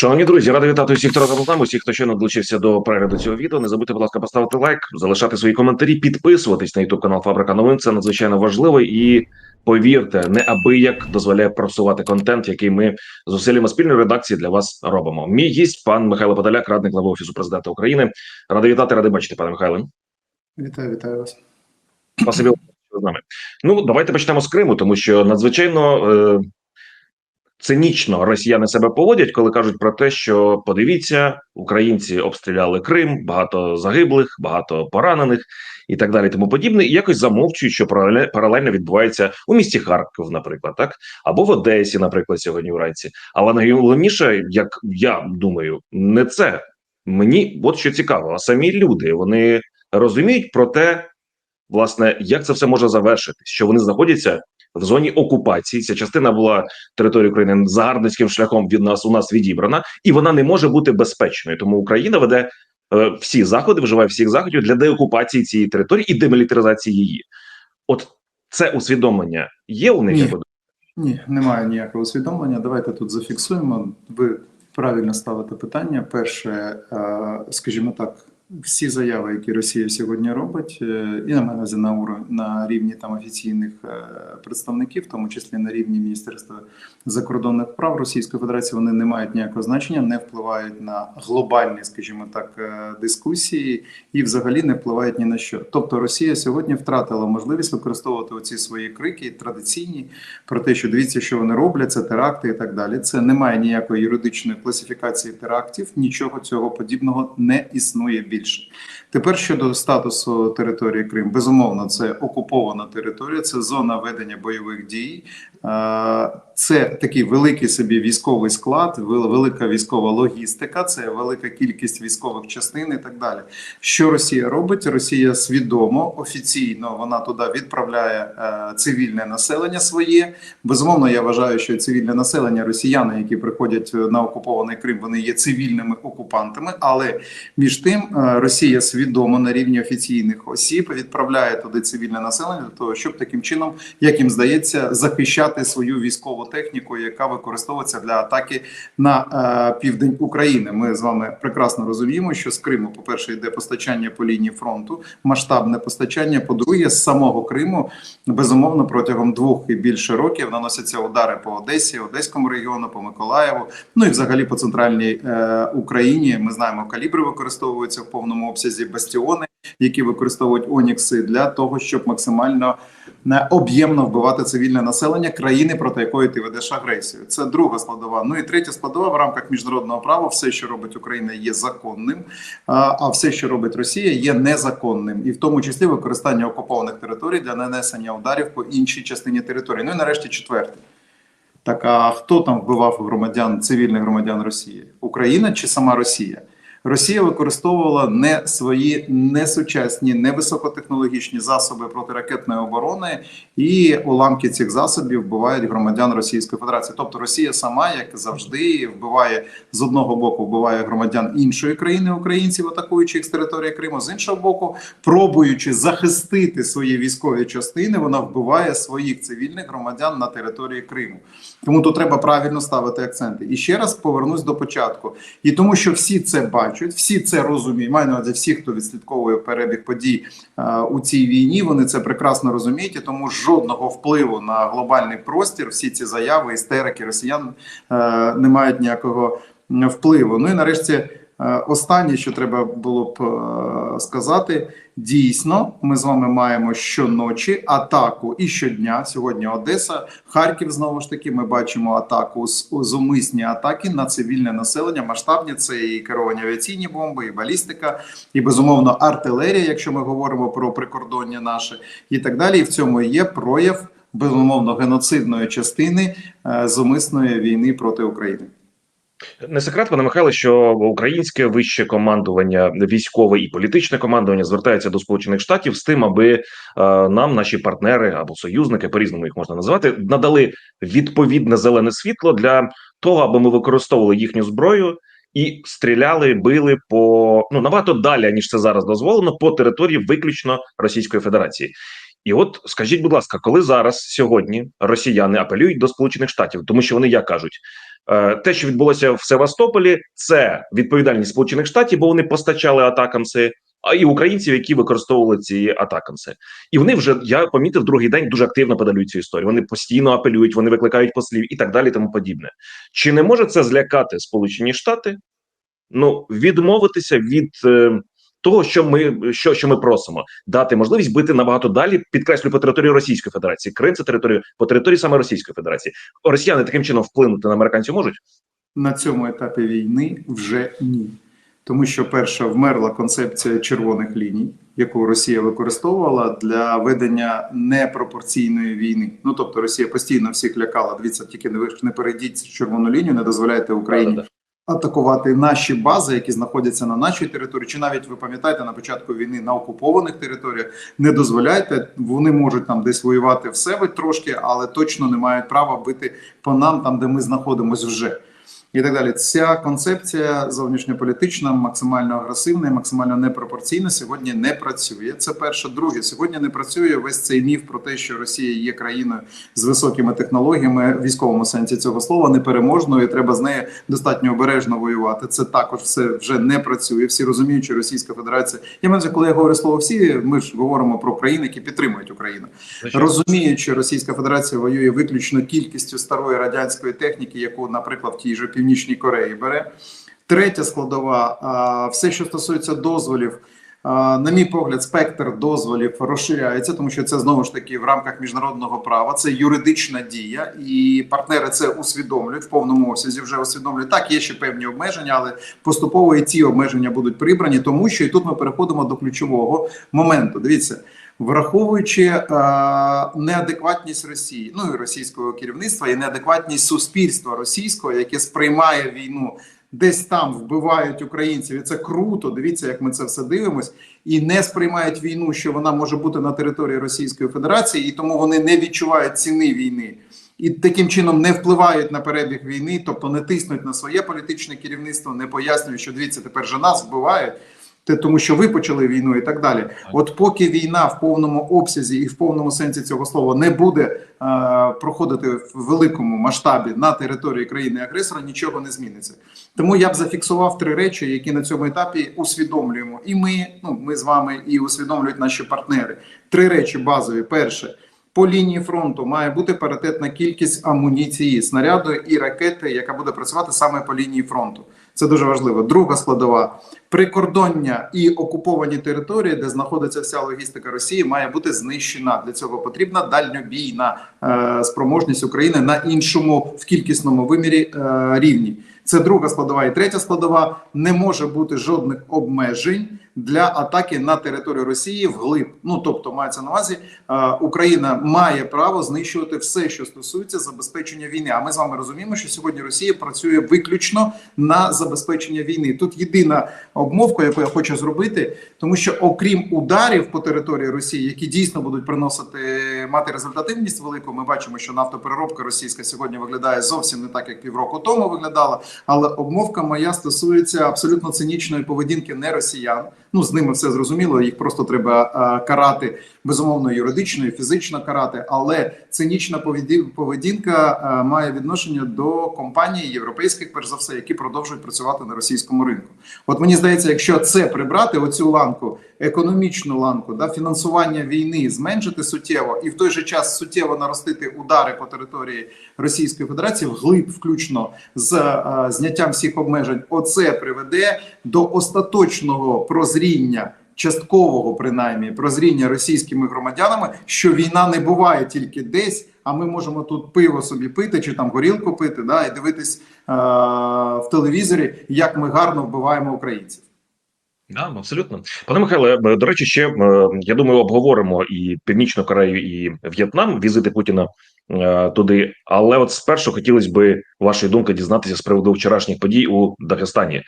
Шановні друзі, радий вітати усіх, хто разом з нами, усіх, хто щойно долучився до перегляду цього відео. Не забудьте, будь ласка, поставити лайк, залишати свої коментарі, підписуватись на youtube канал Фабрика Новин. Це надзвичайно важливо і повірте, неабияк дозволяє просувати контент, який ми з зусиллями спільної редакції для вас робимо. Мій гість, пан Михайло Подоляк, радник глави офісу президента України. Радий вітати, радий бачити, пане Михайле. Вітаю, вітаю вас. Спасибі, з нами. Ну давайте почнемо з Криму, тому що надзвичайно е, цинічно росіяни себе поводять, коли кажуть про те, що подивіться, українці обстріляли Крим, багато загиблих, багато поранених і так далі. Тому подібне, і якось замовчують, що паралельно відбувається у місті Харків, наприклад, так або в Одесі, наприклад, сьогодні вранці. Але найголовніше, як я думаю, не це мені от що цікаво, а самі люди вони розуміють про те, власне, як це все може завершитись, що вони знаходяться в зоні окупації. Ця частина була території України загарбницьким шляхом від нас у нас відібрана, і вона не може бути безпечною. Тому Україна веде е, всі заходи, вживає всіх заходів для деокупації цієї території і демілітаризації її. От це усвідомлення є у них Ні. Ні, немає ніякого усвідомлення. Давайте тут зафіксуємо. Ви правильно ставите питання. Перше, е, скажімо так, всі заяви, які Росія сьогодні робить, е, і на мене на уровень на рівні там офіційних е, представників, в тому числі на рівні Міністерства закордонних прав Російської Федерації, вони не мають ніякого значення, не впливають на глобальні, скажімо так, е, дискусії і взагалі не впливають ні на що. Тобто Росія сьогодні втратила можливість використовувати оці свої крики традиційні про те, що дивіться, що вони роблять, це теракти і так далі. Це немає ніякої юридичної класифікації терактів, нічого цього подібного не існує більше. Тепер щодо статусу території Крим, безумовно, це окупована територія, це зона ведення бойових дій. Е, Це такий великий собі військовий склад, велика військова логістика, це велика кількість військових частин і так далі. Що Росія робить? Росія свідомо офіційно вона туди відправляє е, цивільне населення своє. Безумовно, я вважаю, що цивільне населення, росіяни, які приходять на окупований Крим, вони є цивільними окупантами. Але між тим е, Росія свідомо на рівні офіційних осіб відправляє туди цивільне населення для того, щоб таким чином, як їм здається, захищати свою військову техніку, яка використовується для атаки на е, південь України. Ми з вами прекрасно розуміємо, що з Криму, по перше, йде постачання по лінії фронту, масштабне постачання. По-друге, з самого Криму безумовно протягом двох і більше років наносяться удари по Одесі, Одеському регіону, по Миколаєву, ну і взагалі по центральній е, Україні. Ми знаємо, калібри використовуються в повному обсязі бастіони, які використовують Онікси для того, щоб максимально не об'ємно вбивати цивільне населення країни, проти якої ти ведеш агресію. Це друга складова. Ну і третя складова в рамках міжнародного права. Все, що робить Україна, є законним, а а все, що робить Росія, є незаконним, і в тому числі використання окупованих територій для нанесення ударів по іншій частині території. Ну і нарешті четверте. Так а хто там вбивав громадян цивільних громадян Росії? Україна чи сама Росія? Росія використовувала не свої несучасні, невисокотехнологічні засоби протиракетної оборони, і уламки цих засобів вбивають громадян Російської Федерації. Тобто Росія сама, як завжди, вбиває з одного боку, вбиває громадян іншої країни українців, атакуючи їх з території Криму. З іншого боку, пробуючи захистити свої військові частини, вона вбиває своїх цивільних громадян на території Криму. Тому тут треба правильно ставити акценти. І ще раз повернусь до початку. І тому, що всі це бачать, всі це розуміють. Маю на увазі всі, хто відслідковує перебіг подій е, у цій війні, вони це прекрасно розуміють. І тому жодного впливу на глобальний простір, всі ці заяви, істерики росіян е, не мають ніякого впливу. Ну і нарешті. Е, Останнє, що треба було б е, сказати, дійсно, ми з вами маємо щоночі атаку і щодня. Сьогодні Одеса, Харків. Знову ж таки, ми бачимо атаку зумисні атаки на цивільне населення. Масштабні це і керовані авіаційні бомби, і балістика, і безумовно артилерія, якщо ми говоримо про прикордоння наше, і так далі. І в цьому є прояв безумовно геноцидної частини е, зумисної війни проти України. Не секрет, пане Михайло, що українське вище командування, військове і політичне командування звертається до Сполучених Штатів з тим, аби е, нам наші партнери або союзники, по різному їх можна називати, надали відповідне зелене світло для того, аби ми використовували їхню зброю і стріляли, били по ну набагато далі, ніж це зараз дозволено, по території виключно Російської Федерації. І от скажіть, будь ласка, коли зараз сьогодні росіяни апелюють до Сполучених Штатів, тому що вони як кажуть, те, що відбулося в Севастополі, це відповідальність Сполучених Штатів, бо вони постачали атакамси, а і українців, які використовували ці атакамси. І вони вже я помітив другий день дуже активно подалюють цю історію. Вони постійно апелюють, вони викликають послів і так далі, тому подібне. Чи не може це злякати Сполучені Штати? Ну відмовитися від е, того, що ми що, що ми просимо, дати можливість бити набагато далі, підкреслю по території Російської Федерації. Крим це територія по території саме Російської Федерації. Росіяни таким чином вплинути на американців можуть. На цьому етапі війни вже ні. Тому що перша вмерла концепція червоних ліній, яку Росія використовувала для ведення непропорційної війни. Ну тобто Росія постійно всіх лякала. Дивіться, тільки не ви не перейдіть червону лінію, не дозволяйте Україні. Атакувати наші бази, які знаходяться на нашій території, чи навіть ви пам'ятаєте на початку війни на окупованих територіях. Не дозволяйте, вони можуть там десь воювати в себе трошки, але точно не мають права бити по нам, там де ми знаходимося вже. І так далі, ця концепція зовнішньополітична, максимально агресивна, і максимально непропорційна сьогодні не працює. Це перше. Друге, сьогодні не працює весь цей міф про те, що Росія є країною з високими технологіями в військовому сенсі цього слова, непереможною. і Треба з нею достатньо обережно воювати. Це також все вже не працює. Всі розуміють, що Російська Федерація. Я маю, коли я говорю слово всі, ми ж говоримо про країни, які підтримують Україну. Розуміють, що Російська Федерація воює виключно кількістю старої радянської техніки, яку, наприклад, в тій же Північній Кореї бере. Третя складова, все, що стосується дозволів. На мій погляд, спектр дозволів розширяється, тому що це знову ж таки в рамках міжнародного права. Це юридична дія, і партнери це усвідомлюють в повному обсязі. Вже усвідомлюють. Так, є ще певні обмеження, але поступово і ці обмеження будуть прибрані, тому що і тут ми переходимо до ключового моменту. Дивіться, враховуючи е, неадекватність Росії, ну і російського керівництва, і неадекватність суспільства російського, яке сприймає війну. Десь там вбивають українців, і це круто. Дивіться, як ми це все дивимось, і не сприймають війну, що вона може бути на території Російської Федерації, і тому вони не відчувають ціни війни і таким чином не впливають на перебіг війни, тобто не тиснуть на своє політичне керівництво, не пояснюють, що дивіться, тепер же нас вбивають. Тому що ви почали війну і так далі. От поки війна в повному обсязі і в повному сенсі цього слова не буде е, проходити в великому масштабі на території країни-агресора, нічого не зміниться. Тому я б зафіксував три речі, які на цьому етапі усвідомлюємо. І ми, ну ми з вами, і усвідомлюють наші партнери. Три речі базові: перше. По лінії фронту має бути паритетна кількість амуніції, снаряду і ракети, яка буде працювати саме по лінії фронту. Це дуже важливо. Друга складова прикордоння і окуповані території, де знаходиться вся логістика Росії, має бути знищена. Для цього потрібна дальнобійна е, спроможність України на іншому в кількісному вимірі е, рівні. Це друга складова і третя складова. Не може бути жодних обмежень для атаки на територію Росії вглиб. Ну тобто, мається на увазі, е, Україна має право знищувати все, що стосується забезпечення війни. А ми з вами розуміємо, що сьогодні Росія працює виключно на забезпечення війни. Тут єдина обмовка, яку я хочу зробити, тому що окрім ударів по території Росії, які дійсно будуть приносити мати результативність велику, ми бачимо, що нафтопереробка російська сьогодні виглядає зовсім не так, як півроку тому виглядала. Але обмовка моя стосується абсолютно цинічної поведінки не росіян. Ну з ними все зрозуміло. Їх просто треба карати безумовно юридично і фізично карати. Але цинічна поведі- поведінка має відношення до компаній європейських, перш за все, які продовжують працювати на російському ринку. От мені здається, якщо це прибрати, оцю ланку, економічну ланку, да, фінансування війни зменшити суттєво і в той же час суттєво наростити удари по території Російської Федерації, вглиб, включно з е, зняттям всіх обмежень, оце приведе до остаточного прозріння. Часткового принаймні прозріння російськими громадянами, що війна не буває тільки десь, а ми можемо тут пиво собі пити чи там горілку пити, да, і дивитись е- в телевізорі, як ми гарно вбиваємо українців. Да, абсолютно, пане Михайле. До речі, ще е, я думаю, обговоримо і Північну Корею, і В'єтнам, візити Путіна е, туди. Але от спершу хотілося би вашої думки дізнатися з приводу вчорашніх подій у Дагестані. Е,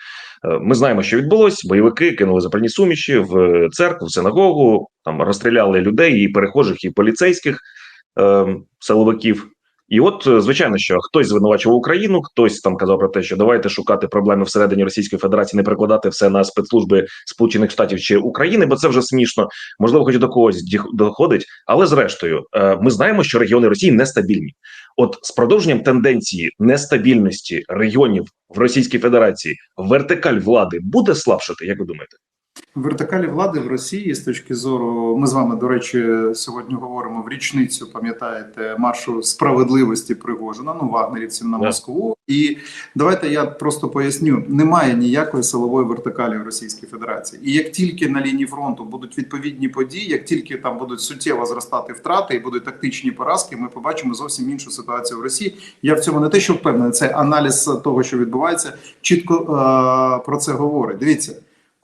Ми знаємо, що відбулось. Бойовики кинули запальні суміші в церкву, в синагогу, там розстріляли людей, і перехожих, і поліцейських е, силовиків. І от, е, звичайно, що хтось звинувачував Україну, хтось там казав про те, що давайте шукати проблеми всередині Російської Федерації, не прикладати все на спецслужби Сполучених Штатів чи України, бо це вже смішно. Можливо, хоч до когось доходить. Але зрештою, е, ми знаємо, що регіони Росії нестабільні. От з продовженням тенденції нестабільності регіонів в Російській Федерації вертикаль влади буде слабшати, як ви думаєте? Вертикалі влади в Росії з точки зору, ми з вами, до речі, сьогодні говоримо в річницю, пам'ятаєте, маршу справедливості Пригожина, ну вагнерівців на. Москву. І давайте я просто поясню: немає ніякої силової вертикалі в Російській Федерації. І як тільки на лінії фронту будуть відповідні події, як тільки там будуть суттєво зростати втрати і будуть тактичні поразки, ми побачимо зовсім іншу ситуацію в Росії. Я в цьому не те, що впевнений, це аналіз того, що відбувається, чітко е- про це говорить. Дивіться.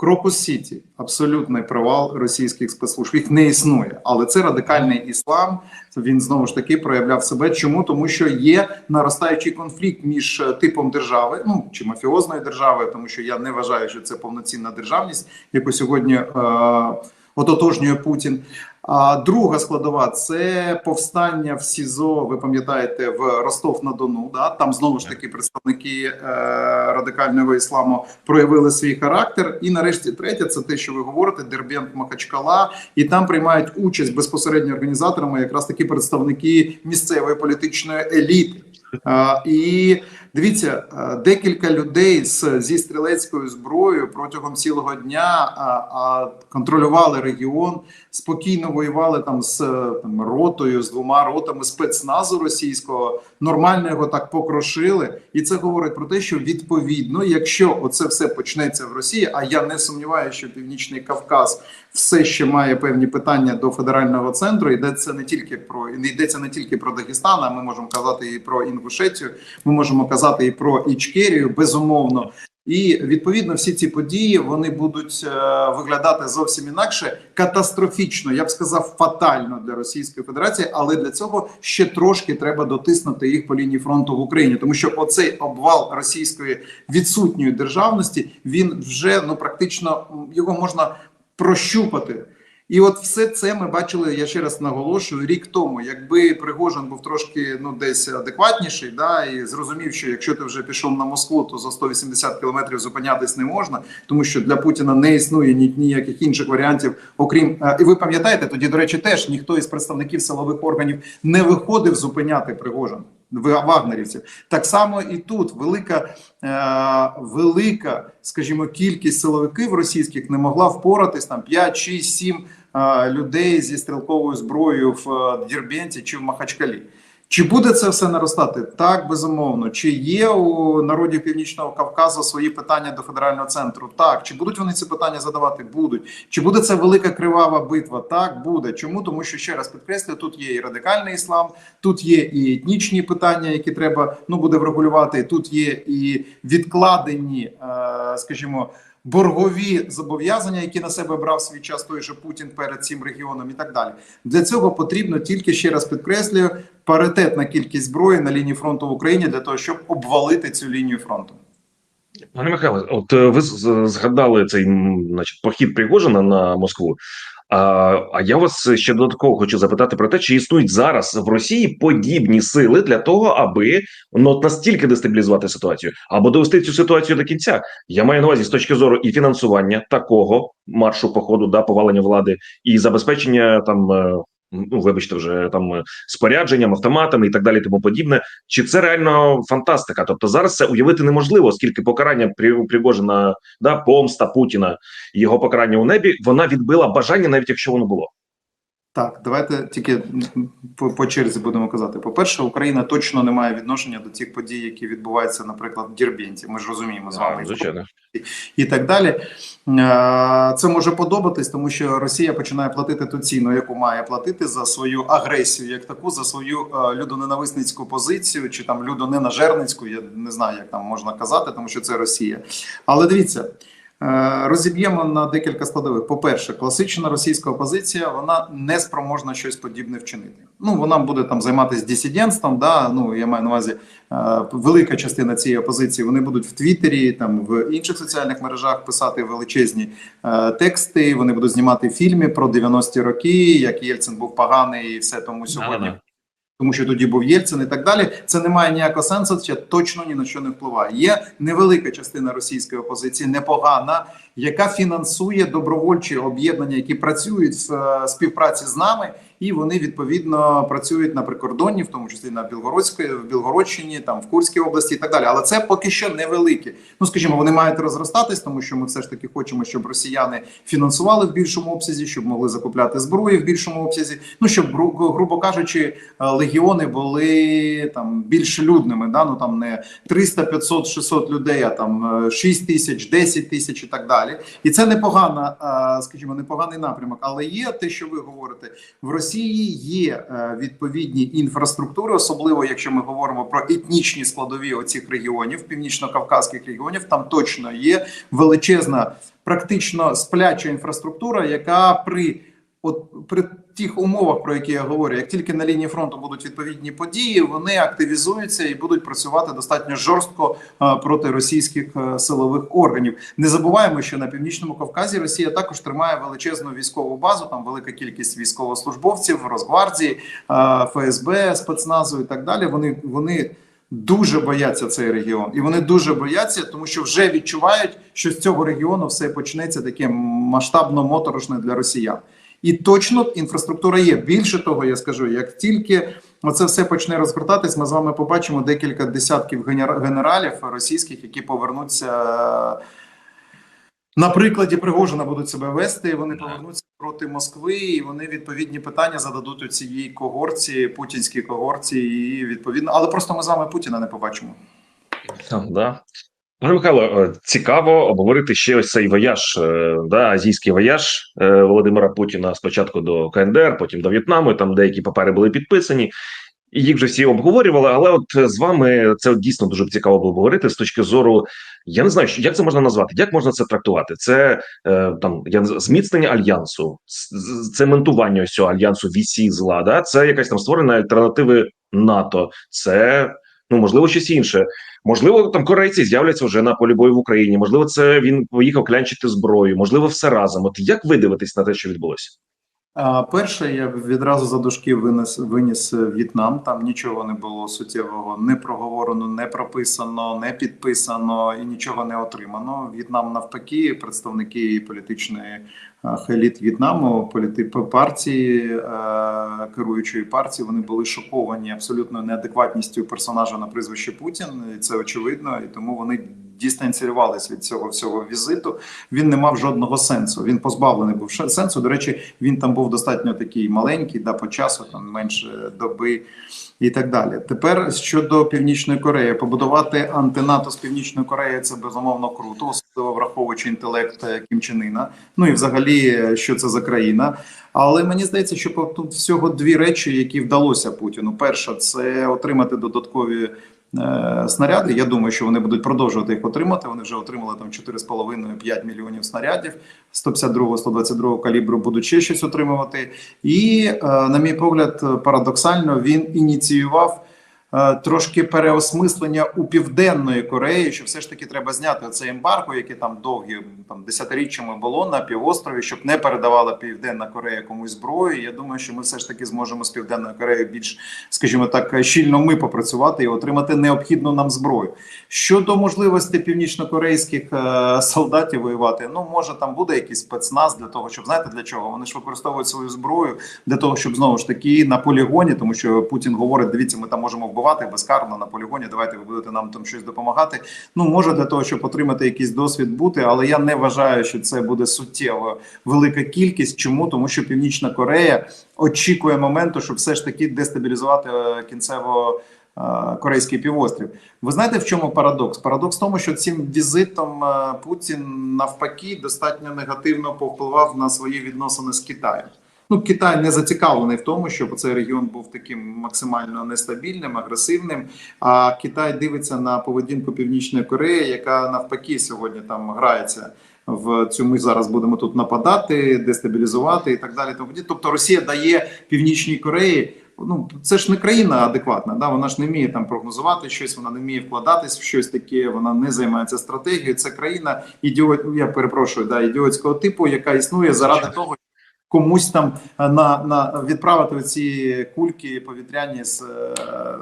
Крокус Сіті абсолютний провал російських спецслужб. Їх не існує, але це радикальний іслам. Він знову ж таки проявляв себе. Чому тому, що є наростаючий конфлікт між е, типом держави, ну чи мафіозної держави, тому що я не вважаю, що це повноцінна державність, яку сьогодні е, ототожнює Путін. А друга складова це повстання в СІЗО. Ви пам'ятаєте, в Ростов на Дону. Да там знову ж таки представники е, радикального ісламу проявили свій характер. І нарешті третє, це те, що ви говорите, Дербент Махачкала, і там приймають участь безпосередньо організаторами, якраз такі представники місцевої політичної еліти. А, і дивіться, декілька людей з зі стрілецькою зброєю протягом цілого дня а, а, контролювали регіон, спокійно воювали там з там, ротою, з двома ротами спецназу російського, нормально його так покрошили. І це говорить про те, що відповідно, якщо оце все почнеться в Росії, а я не сумніваюся, що Північний Кавказ все ще має певні питання до федерального центру. Йдеться не тільки про не йдеться не тільки про Дагестан, а ми можемо казати і про Інгушетію, ми можемо казати і про Ічкерію, безумовно. І відповідно всі ці події вони будуть е, виглядати зовсім інакше катастрофічно, я б сказав, фатально для Російської Федерації, але для цього ще трошки треба дотиснути їх по лінії фронту в Україні, тому що оцей обвал російської відсутньої державності він вже ну практично його можна прощупати. І от все це ми бачили. Я ще раз наголошую рік тому. Якби Пригожин був трошки ну десь адекватніший, да і зрозумів, що якщо ти вже пішов на Москву, то за 180 кілометрів зупинятись не можна, тому що для Путіна не існує ніяких інших варіантів, окрім е, і ви пам'ятаєте, тоді до речі, теж ніхто із представників силових органів не виходив зупиняти Пригожин. В- Вагнерівців так само і тут велика, е, велика, скажімо, кількість силовиків російських не могла впоратись там 5, 6, 7 е, людей зі стрілковою зброєю в е, Дірбенті чи в Махачкалі. Чи буде це все наростати? Так, безумовно. Чи є у народів Північного Кавказу свої питання до федерального центру? Так. Чи будуть вони ці питання задавати? Будуть. Чи буде це велика кривава битва? Так, буде. Чому? Тому що ще раз підкреслюю, тут є і радикальний іслам, тут є і етнічні питання, які треба ну буде врегулювати. Тут є і відкладені, е, скажімо. Боргові зобов'язання, які на себе брав свій час той же Путін перед цим регіоном, і так далі. Для цього потрібно тільки ще раз підкреслюю паритетна кількість зброї на лінії фронту в Україні для того, щоб обвалити цю лінію фронту. Пане Михайле, от е, ви згадали цей значить, похід Пригожина на Москву. А, я вас ще додатково хочу запитати про те, чи існують зараз в Росії подібні сили для того, аби ну настільки дестабілізувати ситуацію, або довести цю ситуацію до кінця. Я маю на увазі з точки зору і фінансування такого маршу походу, да повалення влади, і забезпечення там. Ну, вибачте, вже там е, спорядженням, автоматами і так далі, тому подібне. Чи це реально фантастика? Тобто зараз це уявити неможливо, оскільки покарання При- Пригожина, да, помста Путіна, його покарання у небі, вона відбила бажання, навіть якщо воно було. Так, давайте тільки по, по черзі будемо казати. По-перше, Україна точно не має відношення до тих подій, які відбуваються, наприклад, в Дірбенті. Ми ж розуміємо з вами звичайно. і так далі. Е, Це може подобатись, тому що Росія починає платити ту ціну, яку має платити за свою агресію, як таку, за свою е, людоненависницьку позицію, чи там людоненажерницьку, я не знаю, як там можна казати, тому що це Росія. Але дивіться. Е, Розіб'ємо на декілька складових. По-перше, класична російська опозиція вона не спроможна щось подібне вчинити. Ну вона буде там займатися дисидентством. Да, ну я маю на увазі е, велика частина цієї опозиції. Вони будуть в Твіттері, там в інших соціальних мережах писати величезні е, тексти. Вони будуть знімати фільми про 90-ті роки, як Єльцин був поганий, і все тому сьогодні. Тому що тоді був Єльцин і так далі. Це не має ніякого сенсу, це точно ні на що не впливає. Є невелика частина російської опозиції, непогана, яка фінансує добровольчі об'єднання, які працюють в е, співпраці з нами, і вони відповідно працюють на прикордонні, в тому числі на Білгородської, в Білгородщині, там в Курській області і так далі. Але це поки що невеликі. Ну скажімо, вони мають розростатись, тому що ми все ж таки хочемо, щоб росіяни фінансували в більшому обсязі, щоб могли закупляти зброю в більшому обсязі. Ну щоб гру- грубо кажучи, е, легіони були там більш людними. Да? Ну там не 300, 500, 600 людей, а там е, 6 тисяч, 10 тисяч і так далі. І це непогана, е, скажімо, непоганий напрямок. Але є те, що ви говорите, в Росії є е, відповідні інфраструктури, особливо якщо ми говоримо про етнічні складові оцих регіонів, північно-кавказьких регіонів. Там точно є величезна, практично спляча інфраструктура, яка при От при тих умовах, про які я говорю, як тільки на лінії фронту будуть відповідні події, вони активізуються і будуть працювати достатньо жорстко е, проти російських е, силових органів. Не забуваємо, що на північному Кавказі Росія також тримає величезну військову базу. Там велика кількість військовослужбовців, Росгвардії, е, ФСБ, спецназу і так далі. Вони вони. Дуже бояться цей регіон, і вони дуже бояться, тому що вже відчувають, що з цього регіону все почнеться таке масштабно моторошне для росіян. І точно інфраструктура є. Більше того, я скажу, як тільки оце все почне розгортатись, ми з вами побачимо декілька десятків генера- генералів російських, які повернуться на прикладі Пригожина будуть себе вести. Вони повернуться проти Москви, і вони відповідні питання зададуть у цій когорці, путінській когорці, і відповідно, але просто ми з вами Путіна не побачимо. Да. Пане Михайло, е, цікаво обговорити ще ось цей вояж, е, да, азійський вояж е, Володимира Путіна спочатку до КНДР, потім до В'єтнаму. Там деякі папери були підписані, і їх вже всі обговорювали. Але от з вами це дійсно дуже цікаво було говорити з точки зору. Я не знаю, як це можна назвати, як можна це трактувати? Це там я зміцнення альянсу, цементування ось цього альянсу вісі зла. Да? Це якась там створена альтернативи НАТО. Це ну можливо щось інше. Можливо, там корейці з'являться вже на полі бою в Україні. Можливо, це він поїхав клянчити зброю. Можливо, все разом. От як ви дивитесь на те, що відбулося? Перше, я відразу за дужки винес виніс В'єтнам. Там нічого не було суттєвого, не проговорено, не прописано, не підписано і нічого не отримано. В'єтнам навпаки, представники політичної еліт В'єтнаму, політи партії керуючої партії, вони були шоковані абсолютно неадекватністю персонажа на прізвище Путін. І це очевидно, і тому вони дистанціювалися від цього всього візиту. Він не мав жодного сенсу. Він позбавлений був сенсу. До речі, він там був достатньо такий маленький, да, по часу, там менше доби і так далі. Тепер щодо Північної Кореї, побудувати антинато з Північної Кореї це безумовно круто, особливо враховуючи інтелект Кім Чен Іна. Ну і взагалі, що це за країна. Але мені здається, що тут всього дві речі, які вдалося Путіну. Перша це отримати додаткові. Е, Снаряди, я думаю, що вони будуть продовжувати їх отримати. Вони вже отримали там 4,5-5 мільйонів снарядів 152-122 калібру будуть ще щось отримувати. І, е, на мій погляд, парадоксально він ініціював трошки переосмислення у південної Кореї, що все ж таки треба зняти це ембарго, яке там довгі там десятиріччями було на півострові, щоб не передавала Південна Корея комусь зброю. Я думаю, що ми все ж таки зможемо з Південною Кореєю більш, скажімо так, щільно ми попрацювати і отримати необхідну нам зброю. Щодо можливості північнокорейських е, солдатів воювати, ну може там буде якийсь спецназ для того, щоб знаєте для чого вони ж використовують свою зброю для того, щоб знову ж таки на полігоні, тому що Путін говорить: дивіться, ми там можемо вбивати безкарно на полігоні. Давайте ви будете нам там щось допомагати. Ну може для того, щоб отримати якийсь досвід бути, але я не вважаю, що це буде суттєво велика кількість. Чому тому, що Північна Корея очікує моменту, щоб все ж таки дестабілізувати е, кінцево. е, Корейський півострів. Ви знаєте, в чому парадокс? Парадокс в тому, що цим візитом е, Путін навпаки достатньо негативно повпливав на свої відносини з Китаєм. Ну, Китай не зацікавлений в тому, щоб цей регіон був таким максимально нестабільним, агресивним. А Китай дивиться на поведінку Північної Кореї, яка навпаки сьогодні там грається в цю. Ми зараз будемо тут нападати, дестабілізувати і так далі. Тобто Росія дає Північній Кореї. Ну, це ж не країна адекватна, да вона ж не вміє там прогнозувати щось, вона не вміє вкладатись в щось таке, вона не займається стратегією. Це країна ідіот, я перепрошую, да, ідіотського типу, яка існує заради того, комусь там е, на, на відправити ці кульки повітряні з е,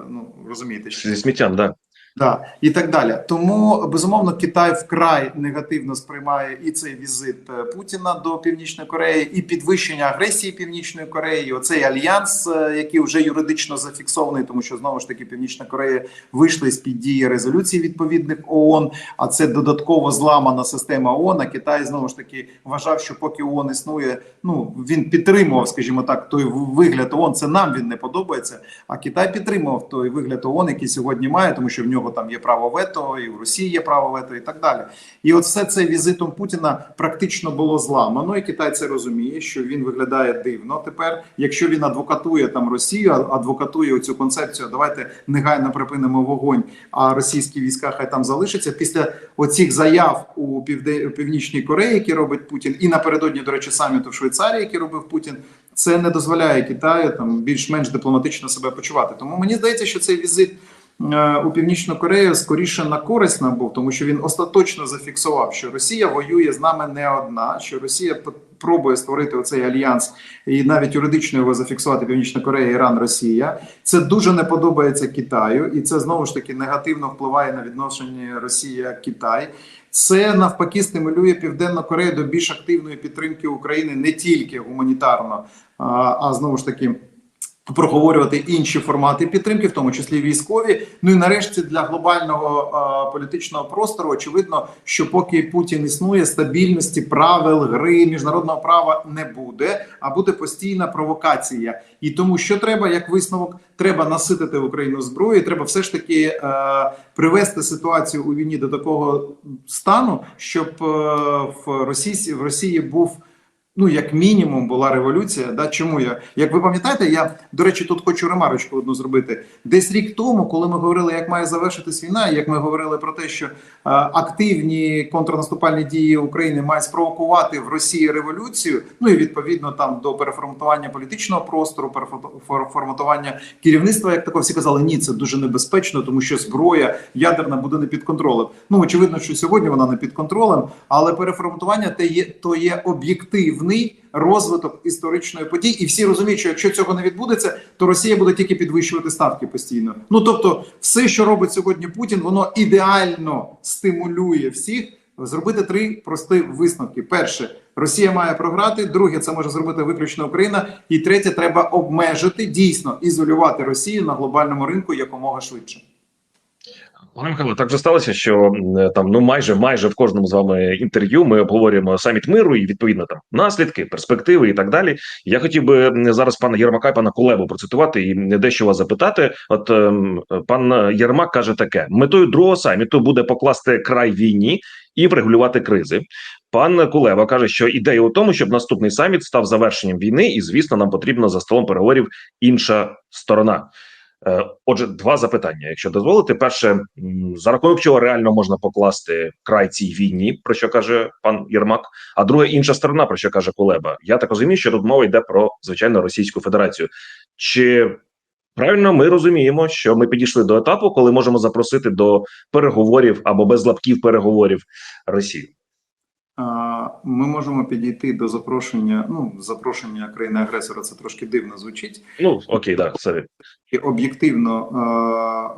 ну розумієте, що Зі сміттям, да. Да, і так далі. Тому безумовно Китай вкрай негативно сприймає і цей візит е, Путіна до Північної Кореї, і підвищення агресії Північної Кореї. Оцей альянс, е, який вже юридично зафіксований, тому що знову ж таки Північна Корея вийшла з під дії резолюцій відповідних ООН, а це додатково зламана система ООН. А Китай знову ж таки вважав, що поки ООН існує, ну він підтримував, скажімо так, той вигляд ООН. Це нам він не подобається. А Китай підтримував той вигляд ООН, який сьогодні має, тому що в нього там є право вето, і в Росії є право вето, і так далі. І от все це візитом Путіна практично було зламано. І Китай це розуміє, що він виглядає дивно. Тепер, якщо він адвокатує там Росію, адвокатує цю концепцію, давайте негайно припинимо вогонь, а російські війська хай там залишаться. Після оцих заяв у півде... північній Кореї, які робить Путін, і напередодні, до речі, саміту в Швейцарії, який робив Путін. Це не дозволяє Китаю там більш-менш дипломатично себе почувати. Тому мені здається, що цей візит у Північну Корею скоріше на користь нам був, тому що він остаточно зафіксував, що Росія воює з нами не одна, що Росія пробує створити оцей альянс і навіть юридично його зафіксувати Північна Корея, Іран, Росія. Це дуже не подобається Китаю, і це знову ж таки негативно впливає на відношення Росія Китай. Це навпаки стимулює Південну Корею до більш активної підтримки України не тільки гуманітарно, а, а знову ж таки. Проговорювати інші формати підтримки, в тому числі військові. Ну і нарешті для глобального а, політичного простору очевидно, що поки Путін існує, стабільності правил гри міжнародного права не буде, а буде постійна провокація. І тому, що треба, як висновок, треба наситити Україну зброєю. Треба все ж таки е, привести ситуацію у війні до такого стану, щоб е, в Росії в Росії був. Ну, як мінімум, була революція. Да? Чому я? Як ви пам'ятаєте, я до речі, тут хочу ремарочку одну зробити. Десь рік тому, коли ми говорили, як має завершитись війна, як ми говорили про те, що е, активні контрнаступальні дії України мають спровокувати в Росії революцію, ну і відповідно там до переформатування політичного простору, переформатування керівництва, як такого всі казали, ні, це дуже небезпечно, тому що зброя ядерна буде не під контролем. Ну очевидно, що сьогодні вона не під контролем, але переформатування те є то є об'єктивний розвиток історичної події, і всі розуміють, що якщо цього не відбудеться, то Росія буде тільки підвищувати ставки постійно. Ну тобто, все, що робить сьогодні Путін, воно ідеально стимулює всіх зробити три прості висновки: перше. Росія має програти. Друге, це може зробити виключно Україна. І третє, треба обмежити дійсно ізолювати Росію на глобальному ринку якомога швидше. Пане Михайло, так вже сталося, що там ну майже майже в кожному з вами інтерв'ю ми обговорюємо саміт миру і відповідно там наслідки, перспективи і так далі. Я хотів би зараз пана Єрмака і пана Кулебу процитувати і дещо вас запитати. От ем, пан Єрмак каже таке: метою другого саміту буде покласти край війні і врегулювати кризи. Пан Кулеба каже, що ідея у тому, щоб наступний саміт став завершенням війни, і звісно, нам потрібно за столом переговорів інша сторона. Е, Отже, два запитання, якщо дозволите. Перше, за рахунок чого реально можна покласти край цій війні, про що каже пан Єрмак. А друге, інша сторона, про що каже Кулеба. Я так розумію, що тут мова йде про звичайно Російську Федерацію. Чи правильно ми розуміємо, що ми підійшли до етапу, коли можемо запросити до переговорів або без лапків переговорів Росію? Ми можемо підійти до запрошення. Ну, запрошення країни агресора це трошки дивно звучить. Ну окей, да, сорі. І об'єктивно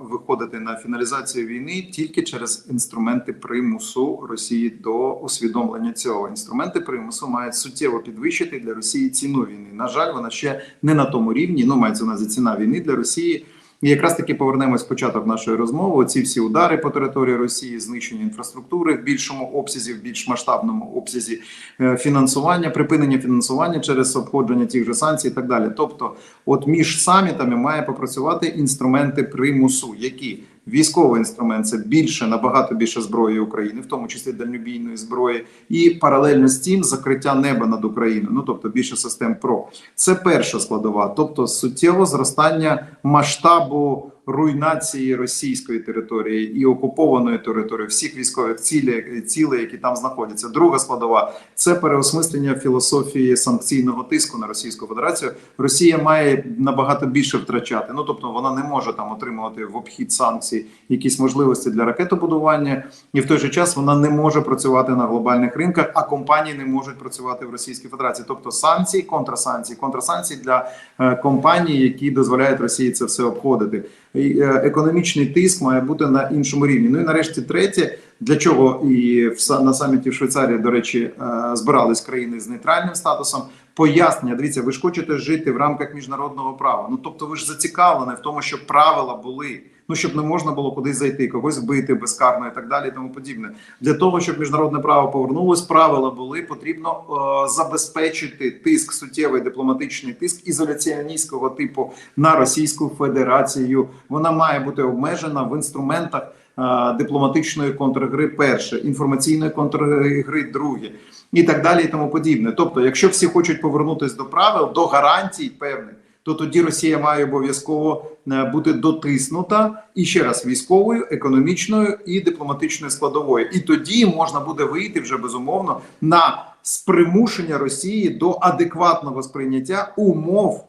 е, виходити на фіналізацію війни тільки через інструменти примусу Росії до усвідомлення цього. Інструменти примусу мають суттєво підвищити для Росії ціну війни. На жаль, вона ще не на тому рівні. Ну мається на увазі ціна війни для Росії. І якраз таки повернемось початок нашої розмови. Ці всі удари по території Росії, знищення інфраструктури в більшому обсязі, в більш масштабному обсязі е, фінансування, припинення фінансування через обходження тих же санкцій, і так далі. Тобто, от між самітами має попрацювати інструменти примусу, які військовий інструмент це більше набагато більше зброї України, в тому числі дальнобійної зброї, і паралельно з тим закриття неба над Україною. Ну тобто більше систем ПРО. Це перша складова, тобто суттєво зростання масштабу руйнації російської території і окупованої території, всіх військових цілей, цілей, які там знаходяться. Друга складова це переосмислення філософії санкційного тиску на Російську Федерацію. Росія має набагато більше втрачати. Ну тобто вона не може там отримувати в обхід санкцій якісь можливості для ракетобудування, і в той же час вона не може працювати на глобальних ринках, а компанії не можуть працювати в Російській Федерації. Тобто санкції, контрсанкції, контрсанкції для е, компаній, які дозволяють Росії це все обходити. Е, економічний тиск має бути на іншому рівні. Ну і нарешті третє. Для чого і в на саміті в Швейцарії, до речі, е, збирались країни з нейтральним статусом. Пояснення, дивіться, ви ж хочете жити в рамках міжнародного права. Ну тобто, ви ж зацікавлені в тому, щоб правила були. Ну щоб не можна було кудись зайти, когось вбити безкарно і так далі, і тому подібне. Для того щоб міжнародне право повернулось, правила були потрібно е, забезпечити тиск, суттєвий дипломатичний тиск ізоляціоністського типу на Російську Федерацію. Вона має бути обмежена в інструментах е, дипломатичної контргри. Перше, інформаційної контргри, друге, і так далі, і тому подібне. Тобто, якщо всі хочуть повернутися до правил, до гарантій певних. То тоді Росія має обов'язково е, бути дотиснута і ще раз військовою, економічною і дипломатичною складовою. І тоді можна буде вийти вже безумовно на спримушення Росії до адекватного сприйняття умов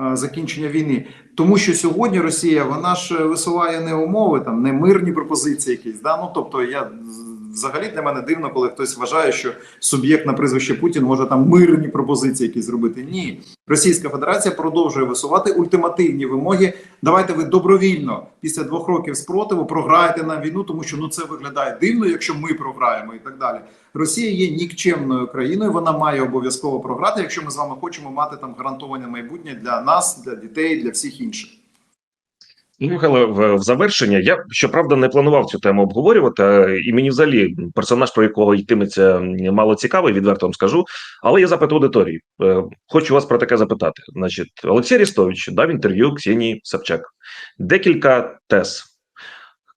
е, закінчення війни. Тому що сьогодні Росія вона ж висуває не умови, там не мирні пропозиції, якісь да. Ну тобто я взагалі для мене дивно, коли хтось вважає, що суб'єкт на прізвище Путін може там мирні пропозиції якісь зробити. Ні, Російська Федерація продовжує висувати ультимативні вимоги. Давайте ви добровільно після двох років спротиву програєте нам війну, тому що ну це виглядає дивно, якщо ми програємо і так далі. Росія є нікчемною країною. Вона має обов'язково програти, якщо ми з вами хочемо мати там гарантоване майбутнє для нас, для дітей, для всіх інших. Михайло, в, завершення я щоправда не планував цю тему обговорювати, і мені взагалі персонаж, про якого йтиметься, мало цікавий, відверто вам скажу. Але я запит аудиторії. Е, Хочу вас про таке запитати. Значить, Олексій Рістович дав інтерв'ю Ксенії Собчак. Декілька тез.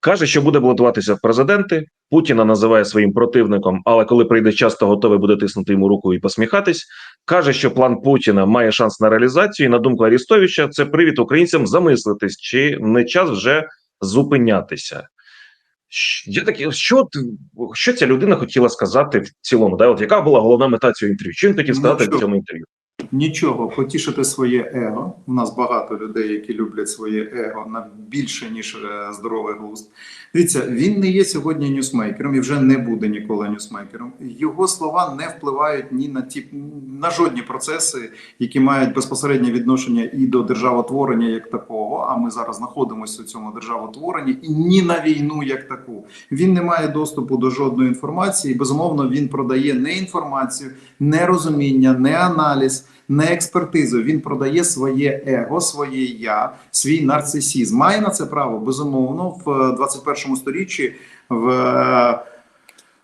Каже, що буде балотуватися в президенти. Путіна називає своїм противником, але коли прийде час, то готовий буде тиснути йому руку і посміхатись. Каже, що план Путіна має шанс на реалізацію. І на думку Арістовича, це привід українцям замислитись, чи не час вже зупинятися. Я такі, що, що ця людина хотіла сказати в цілому? Да? От яка була головна мета цього інтерв'ю? Він хотів сказати в цьому інтерв'ю? Нічого, потішити своє его. У нас багато людей, які люблять своє его на більше ніж е, здоровий глузд. Дивіться, він не є сьогодні ньюсмейкером і вже не буде ніколи ньюсмейкером. Його слова не впливають ні на ті на жодні процеси, які мають безпосереднє відношення і до державотворення як такого. А ми зараз знаходимося у цьому державотворенні, і ні на війну як таку. Він не має доступу до жодної інформації. Безумовно, він продає не інформацію, не розуміння, не аналіз, не експертизу. Він продає своє его, своє я, свій нарцисізм. Має на це право безумовно в е, 21 сторіччі. В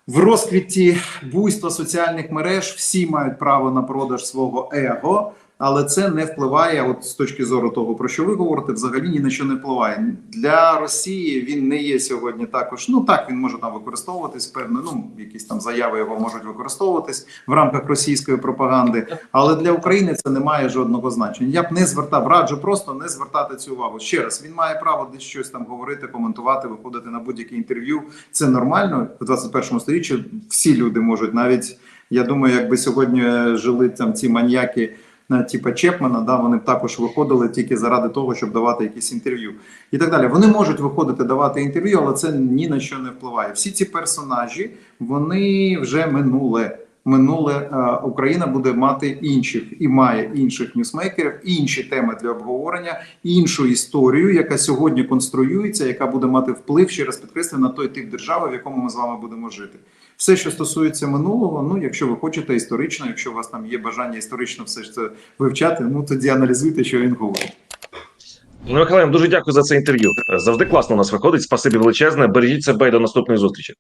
в розквіті буйства соціальних мереж всі мають право на продаж свого его, але це не впливає, от з точки зору того, про що ви говорите, взагалі ні на що не впливає. Для Росії він не є сьогодні також. Ну так він може там використовуватись, певне, ну якісь там заяви його можуть використовуватись в рамках російської пропаганди. Але для України це не має жодного значення. Я б не звертав, раджу просто не звертати цю увагу. Ще раз він має право десь щось там говорити, коментувати, виходити на будь-яке інтерв'ю. Це нормально в 21 сторіччі. Всі люди можуть навіть. Я думаю, якби сьогодні жили там ці маньяки. На Типа Чепмана, да, вони також виходили тільки заради того, щоб давати якісь інтерв'ю і так далі. Вони можуть виходити давати інтерв'ю, але це ні на що не впливає. Всі ці персонажі вони вже минуле. Минуле е, Україна буде мати інших і має інших ньюсмейкерів, інші теми для обговорення, іншу історію, яка сьогодні конструюється, яка буде мати вплив ще раз підкреслю на той тип держави, в якому ми з вами будемо жити. Все, що стосується минулого, ну якщо ви хочете історично, якщо у вас там є бажання історично все це вивчати, ну тоді аналізуйте, що він говорить. Ну, Михайло, дуже дякую за це інтерв'ю. Завжди класно у нас виходить. Спасибі величезне. Бережіть себе і до наступної зустрічі.